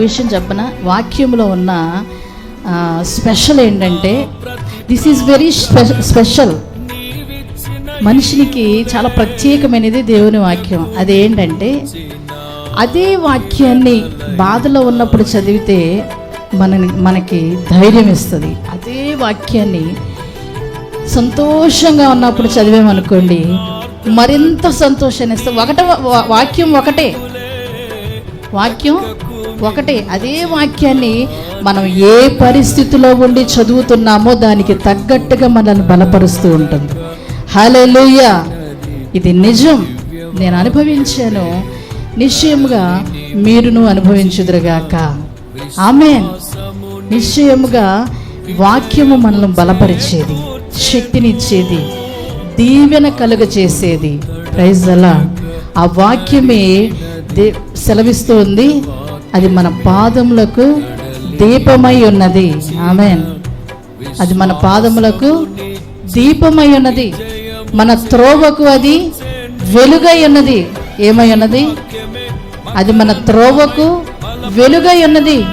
విషయం చెప్పన? వాక్యంలో ఉన్న స్పెషల్ ఏంటంటే దిస్ ఈజ్ వెరీ స్పెషల్. మనిషినికి చాలా ప్రత్యేకమైనది దేవుని వాక్యం. అదేంటంటే అదే వాక్యాన్ని బాధలో ఉన్నప్పుడు చదివితే మన మనకి ధైర్యం ఇస్తుంది. అదే వాక్యాన్ని సంతోషంగా ఉన్నప్పుడు చదివామనుకోండి మరింత సంతోషాన్ని ఇస్తుంది. ఒకటే వాక్యం ఒకటే. వాక్యం ఒకటే అదే వాక్యాన్ని మనం ఏ పరిస్థితిలో ఉండి చదువుతున్నామో దానికి తగ్గట్టుగా మనల్ని బలపరుస్తూ ఉంటుంది. హల్లెలూయా! ఇది నిజం. నేను అనుభవించాను. నిశ్చయముగా మీరును అనుభవించుదురుగాక. ఆమె నిశ్చయముగా వాక్యము మనల్ని బలపరిచేది శక్తినిచ్చేది దీవెన కలుగ చేసేది ప్రైజ్ అలా ఆ వాక్యమే దే సెలవిస్తూ ఉంది. అది మన పాదములకు దీపమై ఉన్నది. ఆమెన్. అది మన పాదములకు దీపమై ఉన్నది. మన త్రోవకు అది వెలుగై ఉన్నది. ఏమై ఉన్నది? అది మన త్రోవకు వెలుగై ఉన్నది.